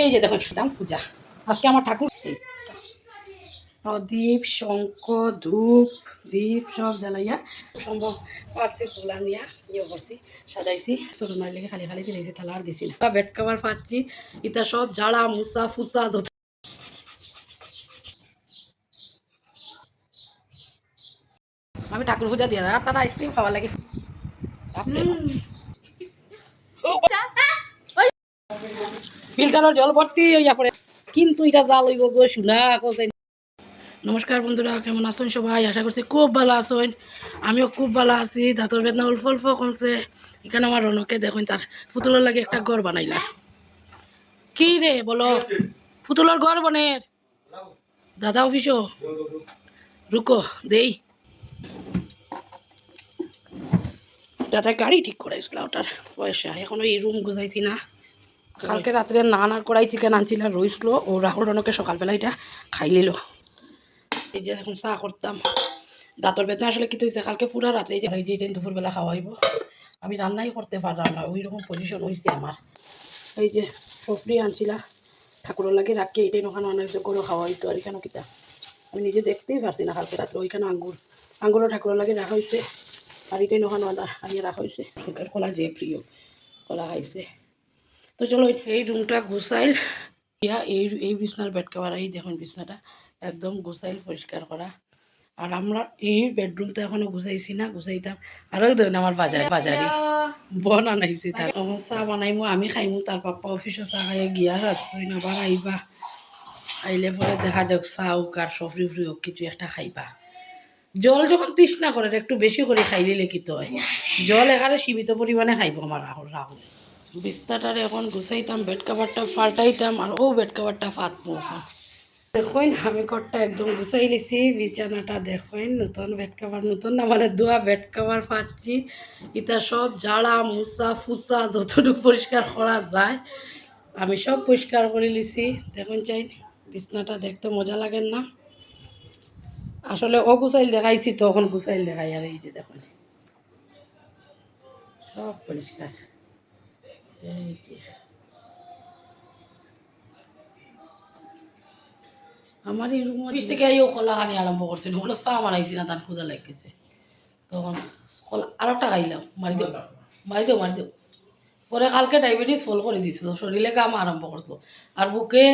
এই যে দেখুন দাম পূজা। আজকে আমার ঠাকুর। প্রদীপ শঙ্খ, ধূপ, দীপ সব জ্বালাইয়া সম্ভব পারছি, ফুলা নিয়া ইয়ে করছি, সাজাইছি। ছোটো নয় লেগে খালি খালি দিয়েছি তাহলে আর দিছি না। বেড কাভার পাচ্ছি ইটা সব ঝাড়া মুসা ফুসা যত আমি ঠাকুর পূজা দিয়ে আর তারা আইসক্রিম খাওয়ার লাগে বাপরে ফিল্টারের জল ভর্তি হইয়া পড়ে। কিন্তু এটা জাল হইব গো শুনা কোথায় নমস্কার বন্ধুরা, কেমন আছেন সবাই? আশা করছি খুব ভালো আছেন। আমিও খুব ভালো আছি। দাঁতর বেদনা অল্প অল্প কমছে। এখানে আমার রনকে দেখুন, তার পুতুলের লাগে একটা ঘর বানাইলা। কি রে, বলো? পুতুলের ঘর বনের দাদা অফিসও? রুকো, দেই। দাদা গাড়ি ঠিক করাইছিল ওটার পয়সা। এখন এই রুম গুজাইছি না। কালকে রাত্রে নান কড়াই চিকেন আনছিল আর ও রাহুল রনকে সকালবেলা এটা খাই নিল। এই যে এখন চা করতাম। দাঁতর বেদনা আসলে কি হয়েছে কালকে পুরা রাত্রে এই যে এই যে এটা দুপুরবেলা খাওয়াইব আমি রান্নাই করতে পারলাম না ওই রকম পজিশন হয়েছে আমার। এই যে সফরি আনছিলা। ঠাকুরের লাগে রাখি এইটাই ওখানে অনেক করে খাওয়াইতো আর এখানে কিতা। আমি নিজে দেখতেই পারছি না কালকে রাত্রে ওইখানে আঙ্গুর। আঙ্গুরও ঠাকুরের লাগে রাখা হয়েছে আর এটাই ওখানে আনিয়ে রাখা হয়েছে কলা যে প্রিয়, কলা খাইছে। তো চলো এই রুমটা গুছাইল ইয়া, এই এই বিছনার বেড কভার এই দেখুন বিছনাটা। একদম গুছাইল পরিষ্কার করা। আর আমরা এই বেডরুমটা এখনও গুছাইছি না, গুছাইতাম। আরও ধরেন আমার বাজার, বাজারে। বন আনাইছি তার। আমার চাহ বানাইমো, আমি খাইমো, তার পাপ্পা অফিসে চাহ খাই গিয়া রাখছই না, আবার আইবা। আইলে পরে দেখা যাক চাহ হোক আর সফরি উফরি হোক, কিছু একটা খাইবা। জল যখন তৃষ্ণা করে, একটু বেশি করে খাইলে কি তো হয়। জল এখানে সীমিত পরিমাণে খাইব আমার রাহুল রাহুল। বিস্তাটারে এখন গুছাইতাম, বেড কাভারটা ফাটাইতাম, আর ও বেড কাভারটা ফাটবো। এখন দেখুন, আমি ঘরটা একদম গুছাই লিছি বিছানাটা দেখুন, নতুন বেড কাভার নতুন না মানে দুয়া বেড কাভার পাচ্ছি এটা সব ঝাড়া মুসা ফুসা যতটুকু পরিষ্কার করা যায়, আমি সব পরিষ্কার করে লিছি দেখুন, চাই, বিছনাটা দেখতে মজা লাগেন না। আসলে অগুছাইল দেখাইছি, তখন গুছাইল দেখাই, আর এই যে দেখুন, সব পরিষ্কার। এই যে আমার এই রুম থেকে এই কলাখানি আরম্ভ করছে ওগুলো চা বানাইছি না তার ক্ষুদা লাগছে তখন কলা আর একটা খাইলাম মারি দেও মারি দেও মারি দেও। পরে কালকে ডায়াবেটিস ফল করে দিছিল শরীরে কাম আরম্ভ করতো আর বুকে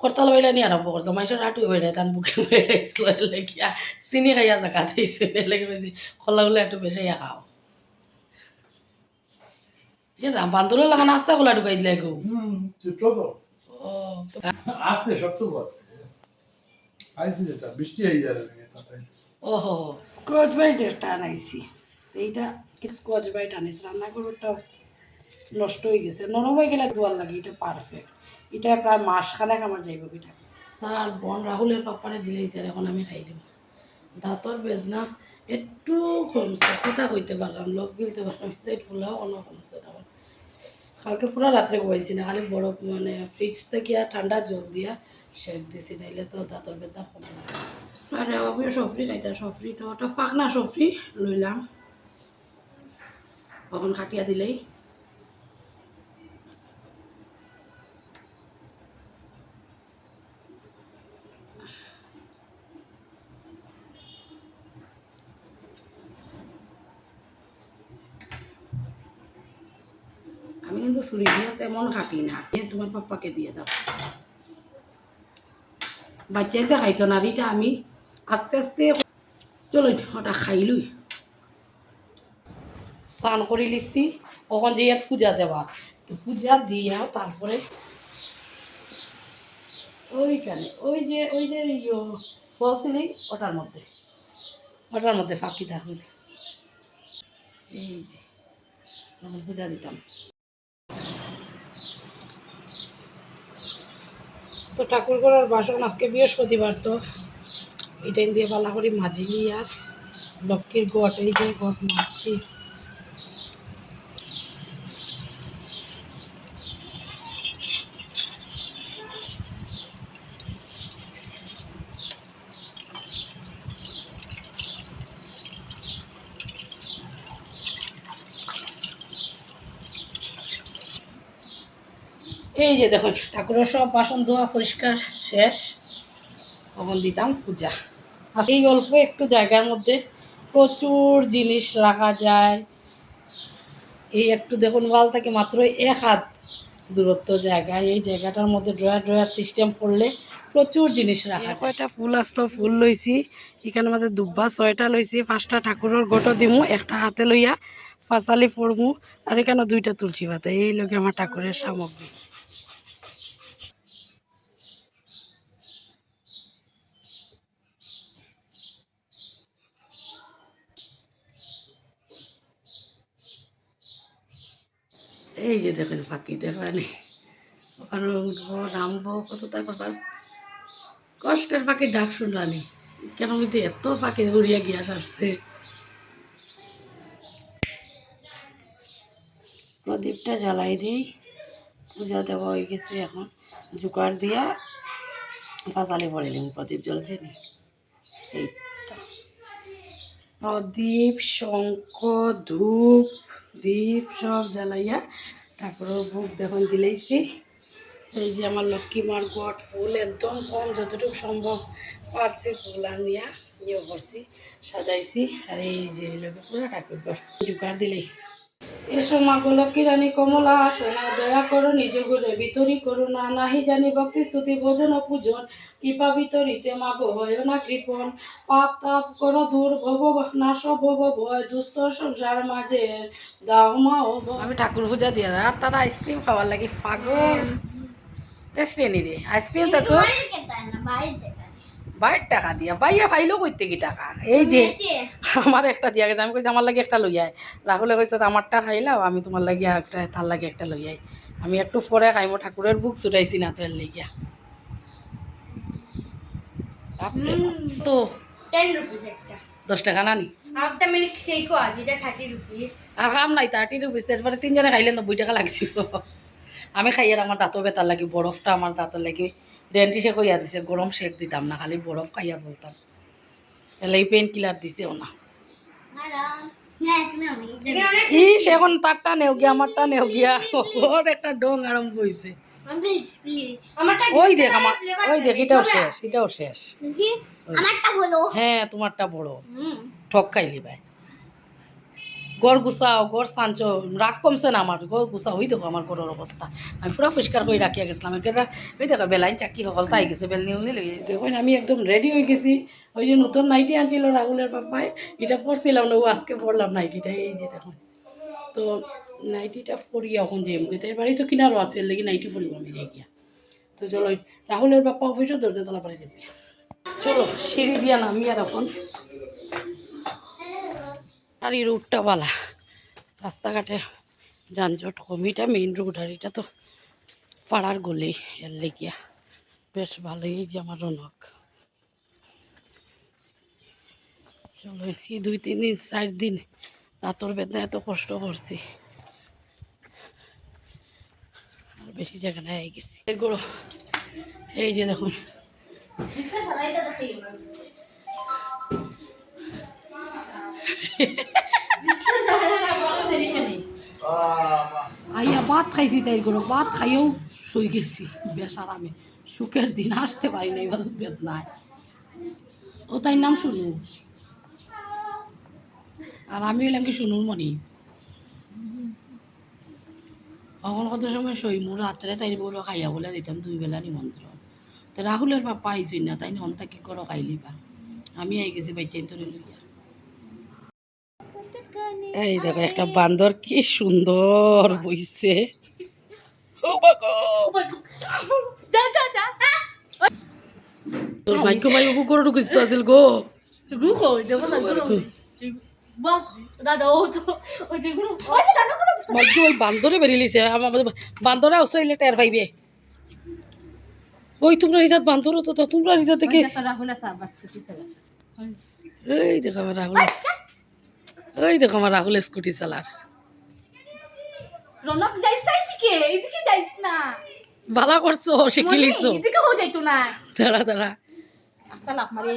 করতাল বাইলা নিয়ে আরম্ভ করতো মাইসের হাঁটু বেড়ায় তার বুকে বেড়াইছিল। গিয়া চিনি খাইয়া জাকা দিয়েছে এলে বেশি কলাগুলো একটু বেশি খাও। এ রাম বান্দরের লাগা নাস্তা গুলা ঢুকাই দিলে কেউ আসছে সবটুকু আছে আইসি যেটা বৃষ্টি হয়ে যাবে ওহো স্কচ বাইট একটা আনাইছি। এইটা স্কচ বাইট আনিস রান্না করোটা নষ্ট হয়ে গেছে। নরম হয়ে গেলে দোয়ার লাগে এটা পারফেক্ট এটা প্রায় মাসখানেক আমার যাইব এটা স্যার বন রাহুলের পাপারে দিলেইছে আর এখন আমি খাইলাম দাঁতর বেদনা একটু কমছে। কথা কইতে পারলাম লোক গিলতে পারলাম সেট ফুলাও অন্য কমছে। আমার কালকে পুরো রাত্রে ঘুমাইছি না খালি বরফ মানে ফ্রিজ থেকে আর ঠান্ডা জল দিয়া শেক দিছি, নাইলে তো দাঁতর ব্যথা কমে আরে বাবুয়ে সফরি এটা সফরি, তো ওটা ফাঁক না সফরি, লইলাম। কখন খাটিয়া দিলেই? আমি কিন্তু ছুরি দিয়ে তেমন কাটি না। তোমার পাপ্পাকে দিয়ে দাও। বাচ্চাইতে খাইতো না আর আমি আস্তে আস্তে চলো ওটা খাইলুই স্নান করে লিখছি কখন যে আর পূজা দেওয়া। তো পূজা দিয়া তারপরে ওইখানে, ওই যে ওই যে ইয়ে ইয়ো ফলসিলি ওটার মধ্যে। ওটার মধ্যে ফাঁকি থাকুন এই যে পূজা দিতাম। তো ঠাকুর করার বাসন আজকে বৃহস্পতিবার তো। এটাই দিয়ে পালা করি মাজিলি আর লক্ষ্মীর গট, এই যে গট মারছি। এই যে দেখুন, ঠাকুরের সব বাসন ধোয়া পরিষ্কার, শেষ। তখন দিতাম পূজা। আর এই অল্প একটু জায়গার মধ্যে প্রচুর জিনিস রাখা যায়। এই একটু দেখুন, ওয়াল থেকে মাত্র এক হাত দূরত্ব জায়গা। এই জায়গাটার মধ্যে ড্রয়ার ড্রয়ার সিস্টেম করলে প্রচুর জিনিস রাখা কয়টা ফুল আসলো ফুল লইছি। এখানে মাঝে দুব্বা ছয়টা লইছি। পাঁচটা ঠাকুরের গোটো দিমু, একটা হাতে লইয়া ফাঁসালি ফড়মু আর এখানে দুইটা তুলসী পাতা। এই লোকে আমার ঠাকুরের সামগ্রী। এই যে দেখেন ফাঁকি দেখবেন ওখানে উঠবো নামবো কত তারপর পর- কষ্টের পাখি ডাক শুনলানি। কেন কিন্তু এত পাখি উড়িয়া গিয়া আসছে প্রদীপটা জ্বালাই দিই। পূজা দেওয়া হয়ে গেছে এখন। জোগাড় দিয়া ফাঁসালি পড়ে নিন প্রদীপ জ্বলছে নি। এই প্রদীপ, শঙ্খ, ধূপ দীপ সব জ্বালাইয়া ঠাকুরের ভোগ দেখুন দিলেইছি। এই যে আমার লক্ষ্মী মার গট ফুল একদম কম যতটুকু সম্ভব পারছি ফুল আনিয়া ইয়ে করছি, সাজাইছি। আর এই যে লোকে পুরো ঠাকুর ঘর। দিলেই। এসো মা গো লক্ষ্মী রানী কমলা সোনা দয়া করো নিজ গুণে বিতরি করো না নাহি জানি ভক্তি স্তুতি ভোজন পূজন কৃপা বিতরিতে মা গো হয় না কৃপন পাপ তাপ করো দূর ভব নাশ ভব ভয় দুস্থ সংসার মাঝে দাও মা ও আমি ঠাকুর পূজা দিয়ে আর তারা আইসক্রিম খাওয়ার লাগে পাগল। টেস্টি নি রে আইসক্রিম তো বাইর টাকা দিয়া। বাইয়া ফাইলো কইতে কি টাকা? এই যে আমার একটা দিয়া গেছে। আমি কইছি আমার লাগে একটা লই আয়। রাহুলে কইছে আমারটা খাইলাও আমি তোমার লাগে একটা তার লাগে একটা লই আই আমি একটু পরে খাইমো ঠাকুরের বুক ছুটাইছি না তো এর লাগিয়া। তো টেন রুপিস একটা। দশ টাকা নানি? হাফটা মিল্ক শেকও আছে এটা থার্টি রুপিস আর কাম নাই থার্টি রুপিস এরপরে তিনজনে খাইলে নব্বই টাকা লাগছিল। আমি খাই আর আমার দাঁতও বেতার লাগি বরফটা আমার দাঁতের লাগি। ডেন্টিসে কইয়া দিছে গরম শেক দিতাম না খালি বরফ খাইয়া চলতাম। এলাই পেন কিলার দিছেও না। ইস এখন তারটা নেও গিয়া আমারটা নেও গিয়া ওর একটা ডং আরম্ভ হয়েছে ওই দেখ আমার ওই দেখ এটাও শেষ এটাও শেষ। হ্যাঁ তোমারটা বড় ঠক খাইলি ভাই। গড় গুছাও, গড় সাঞ্চ রাগ কমছে না আমার গড় গুছাও। ওই দেখো আমার গড়ের অবস্থা আমি পুরো পরিষ্কার করে রাখিয়া গেছিলাম এটা ওই দেখো, বেলাইন চাকি সকল তাই গেছে, বেল নিউ নিলে। দেখুন আমি একদম রেডি হয়ে গেছি। ওই যে নতুন নাইটি আনছিল রাহুলের পাপাই এটা পরছিলাম না ও আজকে পরলাম নাইটিটা। এই যে দেখুন। তো নাইটিটা পরি এখন যে এমনি তাই বাড়ি তো কিনারও আছে লেগে নাইটি পরিব আমি গিয়া তো চলো রাহুলের বাপ্পা অফিসও দরজা তলা পারে যাবে চলো, সিঁড়ি দিয়া নামি আর এখন আর এই রুটটা বালা। রাস্তাঘাটে যানজট কমিটা মেইন রোড আর এটা তো পাড়ার গলি, এর লেগিয়া। বেশ ভালোই যে আমার রনক। চলো, এই দুই, তিন দিন, চার দিন দাঁতর বেদনা এত কষ্ট করছি। আর বেশি জায়গা নাই গেছি। এগুলো এই যে দেখুন। আইয়া ভাত খাইছি তাই করে ভাত খাইয়েও শুই গেছি। বেশ আরামে সুখের দিন আসতে পারি না এবার বেদনায় ও তাই নাম শুনু আর আমি হইলাম কি শুনুর মনি এখন কত সময় শৈমু রাত্রে তাই বলো খাইয়া বলে দিতাম, দুই বেলা নিমন্ত্রণ। তো রাহুলের বাপ্পা আইসই না, তাই হন তাকে করো, খাইলি বা আমি আই গেছি বাইচাইন তোরে লইয়া। এই দেখো একটা বান্দর কি সুন্দর বইছে। ও বাবা যা যা যা। তোর ভাগ্য ভাই উপু করে ঢুকিস তো আছিল গো। বান্দরে বেরিয়েছে। বান্দরে টের পাইবে। ওই তোমরা বান্দর তো তোমরা থেকে এই দেখো রাহুল ওই দেখো আমার রাহুল স্কুটি চালার। রনক যাইস না এদিকে এদিকে যাইস না। ভালো করছ শিখিলিছো এদিকে হয়ে যাইতো না। দাঁড়া দাঁড়া। একটা লাফ মারে।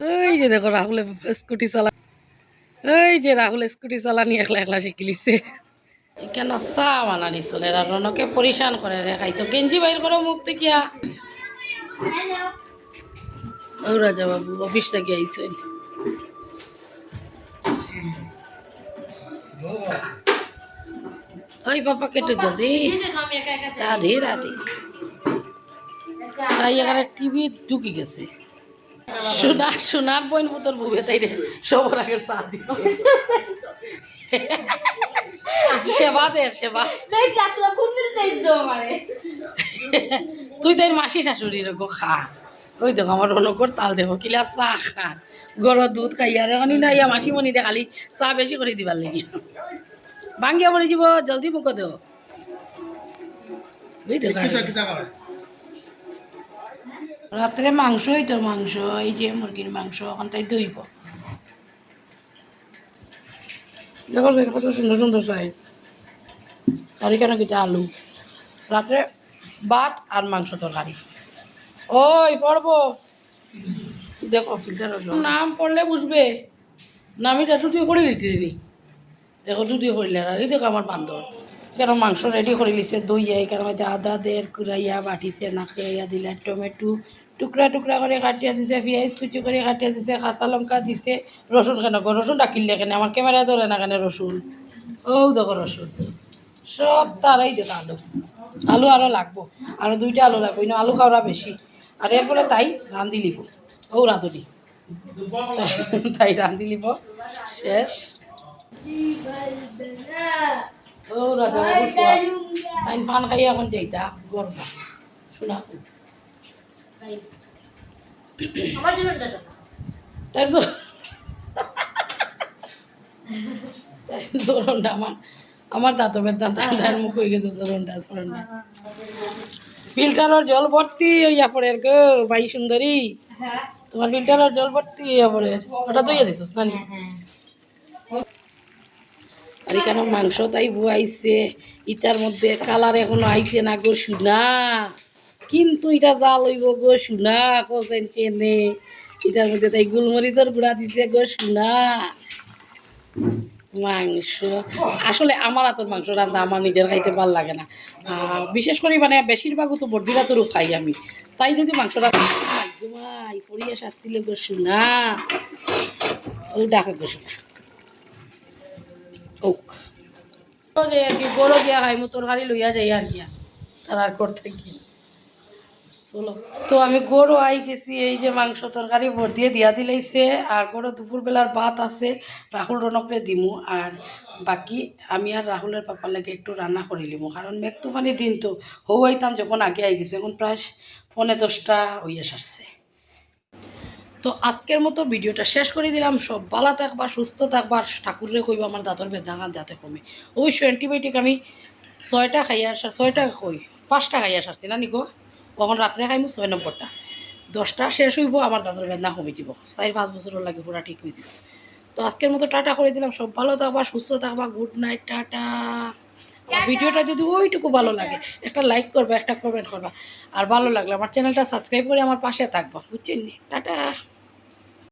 এই যে দেখো রাহুল স্কুটি চালা এই যে রাহুল স্কুটি চালানি একলা একলা শিখিলিছে এখানে চা বানানি চলে এরা রনকে পরিশান করে রে খাইতো গেঞ্জি বাইর করো মুখ দেখিয়া। ও রাজা বাবু অফিস থেকে আইসেন ওই বাবা কেটে জলদি রাধে রাধে। তাই এখানে টিভি ঢুকি গেছে। সোনা সোনা বইন মতোর বুবে তাই রে সবার আগে চা দিচ্ছে সেবা দে সেবা। তুই তাই মাসি শাশুড়ি রকম খা। ওই দেখো আমার অনুকর তাল দেবো কিলা চা খা। গরম দুধ খাই আর এখন না ইয়া মাসি মনি দে, খালি চাহ বেশি করে দিবার লাগি। ভাঙ্গিয়া পড়ে যাব জলদি মুখ কিতা রাত্রে মাংসই তো মাংস এই যে মুরগির মাংস এখন তাই ধুইব দেখো কত সুন্দর সুন্দর সাইজ আর এখানে কিছু আলু। রাত্রে ভাত আর মাংস তরকারি ওই পড়ব দেখো ফিল্টার নাম পড়লে বুঝবে। নামিটা দুটি করে দিতে দেখো দুটি করিলে আর এই দেখো আমার বান্ধব। কেন মাংস রেডি করে লিছে দইয়া এখানে মধ্যে আদা দের কুড়াইয়া বাটিছে না কুড়াইয়া দিলে, টমেটো টুকরা টুকরা করে কাটিয়া দিছে, পেঁয়াজ কুচি করে কাটিয়া দিছে, কাঁচা লঙ্কা দিছে, রসুন কেন রসুন ডাকিলে কেন? আমার ক্যামেরা ধরে না কেন রসুন? ও দেখো রসুন। সব তারাই দেবে আলু। আলু আরও লাগবো। আরও দুইটা আলু লাগবো। আলু খাওয়া বেশি। আর এরপরে তাই রান্ধি লিব। ও রাঁধুনি। তাই রান্ধি লিব শেষ। ও রাজা আইন খাই এখন যাইতা গর্ব শোনা। তাই তো। আমার আমার দাঁত বেদনা তার মুখ হয়ে গেছে ফিল্টারের জল ভর্তি হইয়া পড়ে গো ভাই সুন্দরী। হ্যাঁ। তোমার ফিল্টারের জল ভর্তি হইয়া ওটা দইয়া দিছিস না নি? হ্যাঁ আর এখানে মাংস তাই বুয়াইছে ইটার মধ্যে কালার এখনও আইছে না গো শুনা। কিন্তু এটা জাল হইব গো শুনা কোসেন কেনে। এটার মধ্যে তাই গোলমরিচের গুঁড়া দিছে গো শুনা। মাংস আসলে আমার হাতের মাংস রান্না আমার নিজের খাইতে ভালো লাগে না। বিশেষ করে মানে বেশিরভাগও তো বর্দিরা তোরও খাই আমি। তাই যদি মাংস রান্না মাই পড়িয়া শুনা ও ডাকা গো শুনা ওক। যে আর কি গরো দিয়া খাই মো তরকারি লইয়া যাই আর গিয়া তার করতে কি? চলো। তো আমি গরু আই গেছি, এই যে মাংস তরকারি ভর দিয়ে দিয়া দিলাইছে, আর গরু দুপুরবেলার ভাত আছে, রাহুল রনকরে দিমু। আর বাকি আমি আর রাহুলের পাপার লাগে একটু রান্না করে লিমু। কারণ মেঘ তুফানি দিন তো হৌ আইতাম যখন আগে আই গেছে। এখন প্রায় পৌনে দশটা হইয়া সারছে তো আজকের মতো ভিডিওটা শেষ করে দিলাম। সব ভালো থাকবা, সুস্থ থাকবা। ঠাকুরে কইবা, আমার দাঁতর বেদনা যাতে কমে। অবশ্যই অ্যান্টিবায়োটিক আমি ছয়টা খাইয়া আসা, ছয়টা কই, পাঁচটা খাইয়া সারছি না নিগো কখন রাত্রে খাইমু? ছয় নম্বরটা। দশটা শেষ হইব, আমার দাঁতর বেদনা কমে যাব চার পাঁচ বছরের লাগে পুরা ঠিক হয়ে যাব। তো আজকের মতো টাটা করে দিলাম। সব ভালো থাকবা, সুস্থ থাকবা। Good night, tata. ভিডিওটা যদি ওইটুকু ভালো লাগে, একটা লাইক করবা, একটা কমেন্ট করবা আর ভালো লাগলে আমার চ্যানেলটা সাবস্ক্রাইব করে আমার পাশে থাকবা, বুঝছেন? টাটা